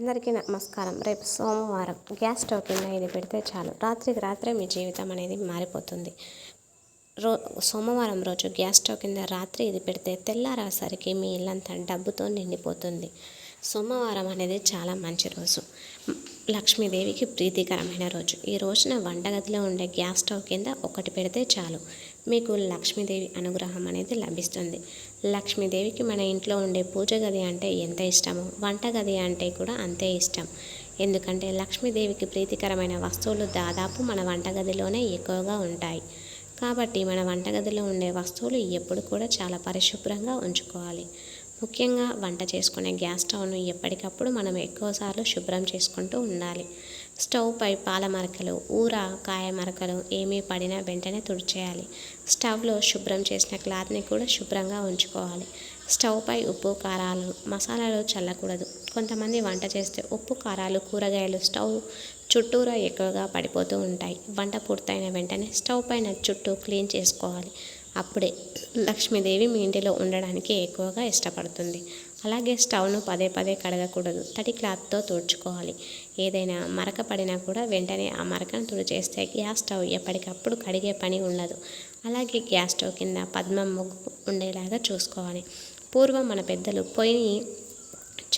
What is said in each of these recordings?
అందరికీ నమస్కారం. రేపు సోమవారం గ్యాస్ స్టవ్ కింద ఇది పెడితే చాలు. రాత్రికి రాత్రే మీ జీవితం అనేది మారిపోతుంది. రో సోమవారం రోజు గ్యాస్ స్టవ్ కింద రాత్రి ఇది పెడితే తెల్లారేసరికి మీ ఇల్లంతా డబ్బుతో నిండిపోతుంది. సోమవారం అనేది చాలా మంచి రోజు. లక్ష్మీదేవికి ప్రీతికరమైన రోజు. ఈ రోజున వంటగదిలో ఉండే గ్యాస్ స్టవ్ కింద ఒకటి పెడితే చాలు. మీకు లక్ష్మీదేవి అనుగ్రహం అనేది లభిస్తుంది. లక్ష్మీదేవికి మన ఇంట్లో ఉండే పూజ గది అంటే ఎంత ఇష్టమో వంట గది అంటే కూడా అంతే ఇష్టం. ఎందుకంటే లక్ష్మీదేవికి ప్రీతికరమైన వస్తువులు దాదాపు మన వంటగదిలోనే ఎక్కువగా ఉంటాయి. కాబట్టి మన వంటగదిలో ఉండే వస్తువులు ఎప్పుడు కూడా చాలా పరిశుభ్రంగా ఉంచుకోవాలి. ముఖ్యంగా వంట చేసుకునే గ్యాస్ స్టవ్ను ఎప్పటికప్పుడు మనం ఎక్కువసార్లు శుభ్రం చేసుకుంటూ ఉండాలి. స్టవ్ పై పాల మరకలు ఊర కాయ మరకలు ఏమీ పడినా వెంటనే తుడిచేయాలి. స్టవ్లో శుభ్రం చేసిన క్లాత్ని కూడా శుభ్రంగా ఉంచుకోవాలి. స్టవ్ పై ఉప్పు కారాలు మసాలాలు చల్లకూడదు. కొంతమంది వంట చేస్తే ఉప్పు కారాలు కూరగాయలు స్టవ్ చుట్టూరా ఎక్కువగా పడిపోతూ ఉంటాయి. వంట పూర్తయిన వెంటనే స్టవ్ పైన చుట్టూ క్లీన్ చేసుకోవాలి. అప్పుడే లక్ష్మీదేవి మీ ఇంటిలో ఉండడానికి ఎక్కువగా ఇష్టపడుతుంది. అలాగే స్టవ్ను పదే పదే కడగకూడదు. తడి క్లాత్తో తుడుచుకోవాలి. ఏదైనా మరక పడినా కూడా వెంటనే ఆ మరకను తుడిచేస్తే గ్యాస్ స్టవ్ ఎప్పటికప్పుడు కడిగే పని ఉండదు. అలాగే గ్యాస్ స్టవ్ కింద పద్మం ముగ్గు ఉండేలాగా చూసుకోవాలి. పూర్వం మన పెద్దలు పొయ్యిని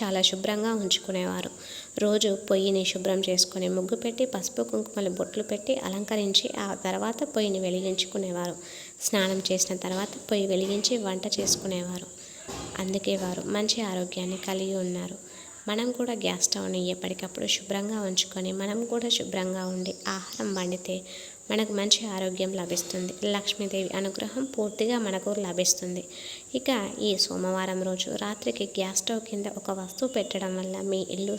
చాలా శుభ్రంగా ఉంచుకునేవారు. రోజు పొయ్యిని శుభ్రం చేసుకొని ముగ్గు పెట్టి పసుపు కుంకుమలు బొట్లు పెట్టి అలంకరించి ఆ తర్వాత పొయ్యిని వెలిగించుకునేవారు. స్నానం చేసిన తర్వాత పొయ్యి వెలిగించి వంట చేసుకునేవారు. అందుకే వారు మంచి ఆరోగ్యాన్ని కలిగి ఉన్నారు. మనం కూడా గ్యాస్ స్టవ్ని ఎప్పటికప్పుడు శుభ్రంగా ఉంచుకొని మనం కూడా శుభ్రంగా ఉండి ఆహారం వండితే మనకు మంచి ఆరోగ్యం లభిస్తుంది. లక్ష్మీదేవి అనుగ్రహం పూర్తిగా మనకు లభిస్తుంది. ఇక ఈ సోమవారం రోజు రాత్రికి గ్యాస్ స్టవ్ కింద ఒక వస్తువు పెట్టడం వల్ల మీ ఇల్లు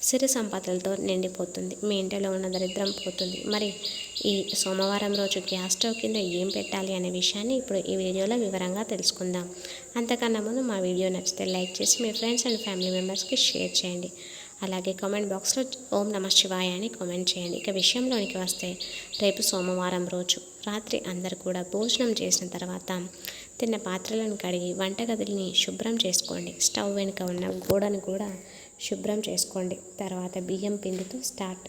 సిరి సంపదలతో నిండిపోతుంది. మీ ఇంటిలో ఉన్న దరిద్రం పోతుంది. మరి ఈ సోమవారం రోజు గ్యాస్ స్టవ్ కింద ఏం పెట్టాలి అనే విషయాన్ని ఇప్పుడు ఈ వీడియోలో వివరంగా తెలుసుకుందాం. అంతకన్నా ముందు మా వీడియో నచ్చితే లైక్ చేసి మీ ఫ్రెండ్స్ అండ్ ఫ్యామిలీ మెంబర్స్కి షేర్ చేయండి. అలాగే కామెంట్ బాక్స్లో ఓం నమ శివాయ అని కామెంట్ చేయండి. ఇక విషయంలోనికి వస్తే రేపు సోమవారం రోజు రాత్రి అందరు కూడా భోజనం చేసిన తర్వాత తిన్న పాత్రలను కడిగి వంటగదిని శుభ్రం చేసుకోండి. స్టవ్ వెనుక ఉన్న గోడను కూడా శుభ్రం చేసుకోండి. తర్వాత బియ్యం పిండితో స్టార్ట్.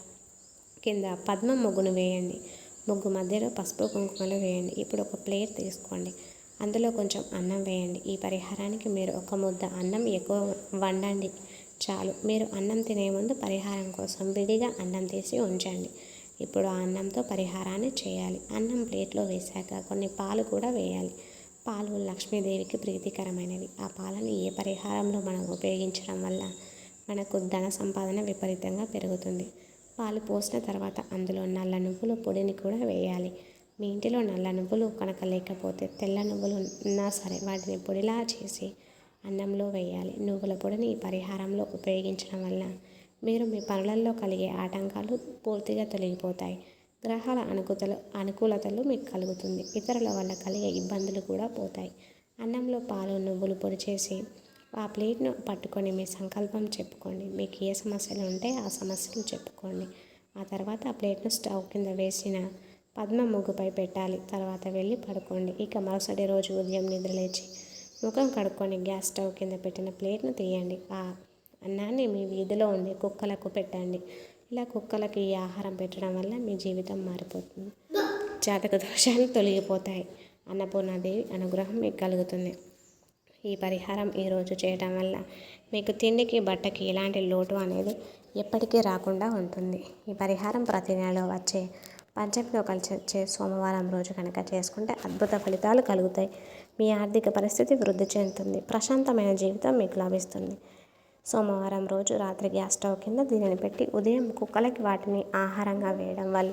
కింద పద్మ ముగ్గును వేయండి. ముగ్గు మధ్యలో పసుపు కుంకుమలు వేయండి. ఇప్పుడు ఒక ప్లేట్ తీసుకోండి. అందులో కొంచెం అన్నం వేయండి. ఈ పరిహారానికి మీరు ఒక ముద్ద అన్నం ఎక్కువ వండండి. చాలు. మీరు అన్నం తినే ముందు పరిహారం కోసం విడిగా అన్నం తీసి ఉంచండి. ఇప్పుడు ఆ అన్నంతో పరిహారాన్ని చేయాలి. అన్నం ప్లేట్లో వేశాక కొన్ని పాలు కూడా వేయాలి. పాలు లక్ష్మీదేవికి ప్రీతికరమైనవి. ఆ పాలను ఏ పరిహారంలో మనం ఉపయోగించడం వల్ల మనకు ధన సంపాదన విపరీతంగా పెరుగుతుంది. పాలు పోసిన తర్వాత అందులో నల్ల నువ్వుల పొడిని కూడా వేయాలి. మీ ఇంటిలో నల్ల నువ్వులు కనుక లేకపోతే తెల్ల నువ్వులు ఉన్నా సరే వాటిని పొడిలా చేసి అన్నంలో వేయాలి. నువ్వుల పొడిని ఈ పరిహారంలో ఉపయోగించడం వల్ల మీరు మీ పనులలో కలిగే ఆటంకాలు పూర్తిగా తొలగిపోతాయి. గ్రహాల అనుకూతలు అనుకూలతలు మీకు కలుగుతుంది. ఇతరుల వల్ల కలిగే ఇబ్బందులు కూడా పోతాయి. అన్నంలో పాలు నువ్వులు పొడి చేసి ఆ ప్లేట్ను పట్టుకొని మీ సంకల్పం చెప్పుకోండి. మీకు ఏ సమస్యలు ఉంటే ఆ సమస్యలు చెప్పుకోండి. ఆ తర్వాత ఆ ప్లేట్ను స్టవ్ కింద వేసిన పద్మ ముగ్గుపై పెట్టాలి. తర్వాత వెళ్ళి పడుకోండి. ఇక మరుసటి రోజు ఉదయం నిద్రలేచి ముఖం కడుక్కొని గ్యాస్ స్టవ్ కింద పెట్టిన ప్లేట్ను తీయండి. ఆ అన్నాన్ని మీ వీధిలో ఉండే కుక్కలకు పెట్టండి. ఇలా కుక్కలకి ఈ ఆహారం పెట్టడం వల్ల మీ జీవితం మారిపోతుంది. జాతక దోషాలు తొలగిపోతాయి. అన్నపూర్ణాదేవి అనుగ్రహం మీకు కలుగుతుంది. ఈ పరిహారం ఈరోజు చేయడం వల్ల మీకు తిండికి బట్టకి ఎలాంటి లోటు అనేది ఎప్పటికీ రాకుండా ఉంటుంది. ఈ పరిహారం ప్రతి నెలలో వచ్చే పంచమితో కలిసి వచ్చే సోమవారం రోజు కనుక చేసుకుంటే అద్భుత ఫలితాలు కలుగుతాయి. మీ ఆర్థిక పరిస్థితి వృద్ధి చెందుతుంది. ప్రశాంతమైన జీవితం మీకు లభిస్తుంది. సోమవారం రోజు రాత్రి గ్యాస్ స్టవ్ కింద దీనిని పెట్టి ఉదయం కుక్కలకి వాటిని ఆహారంగా వేయడం వల్ల